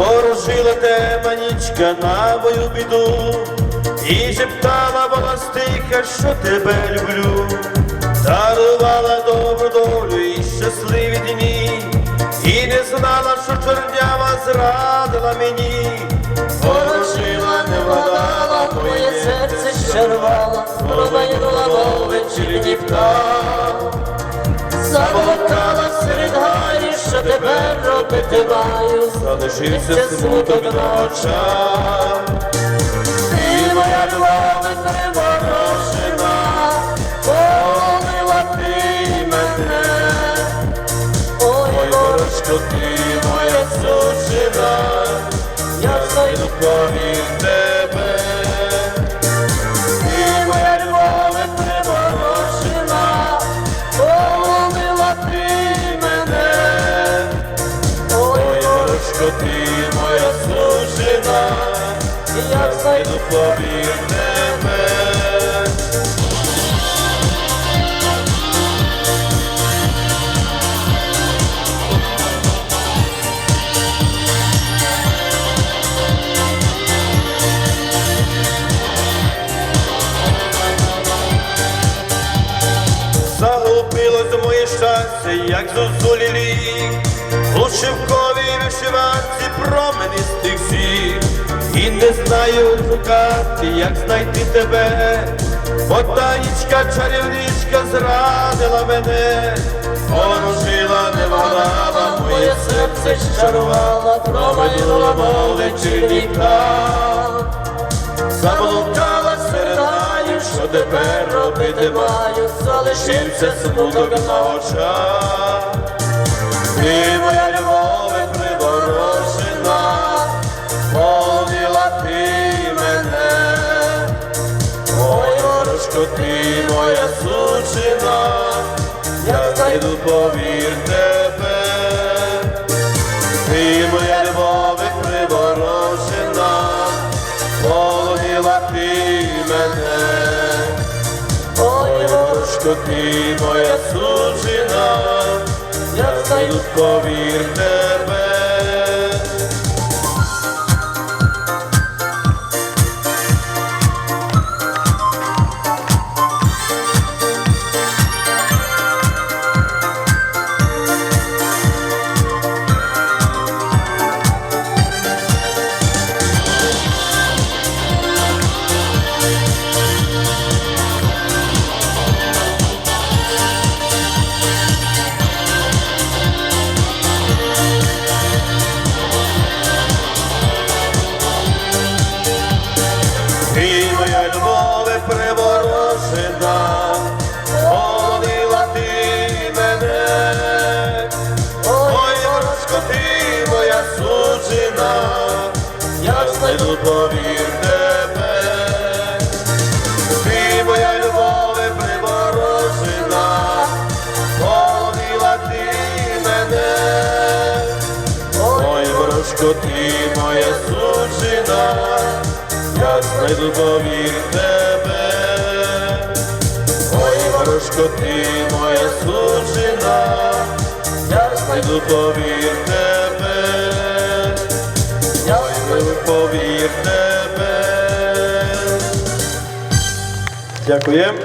Ворожила те манічка на мою біду, і шептала вона стиха, що тебе люблю, дарувала добру долю і щасливі дні, і не знала, що чорнява зрадила мені, Ворожила, не вгадала, моє серце щарувала, промайнула мов вечірній птах. Що тепер робити маю, залишився смуток на очах. Ти моя любов приворожена, полила ти мене. Ой, ворожко, ти моя сужена, я знайду поміж Ворожко, ти моя сужена, я знайду поміж тебе. Залупилось моє щастя, як зозулі у шевковій вишиванці променистих всіх, і не знаю шукати, як знайти тебе, бо таїчка чарівничка зрадила мене, порушила, не вгадала, моє серце щарувала, промайнула вечірній птах. Заблукала серед гаїв, що тепер робити маю, залишився смуток на очах. Ой, ти моя сучина, я знайду повір тебе. Ти моя любов приворожена, полонила ти мене. Ой, ворожко, ти моя сужена, я знайду повір тебе. Ти моя любове приворожена, полонила ти мене. Ой, ворожко, ти моя сужена, я знайду повір тебе. Ти моя любове приворожена, полонила ти мене. Ой, ворожко, ти моя сужена, я знайду повір тебе. Ой, ворожко, ти моя сужена, я знайду повір тебе. Я знайду повір тебе. Дякуємо.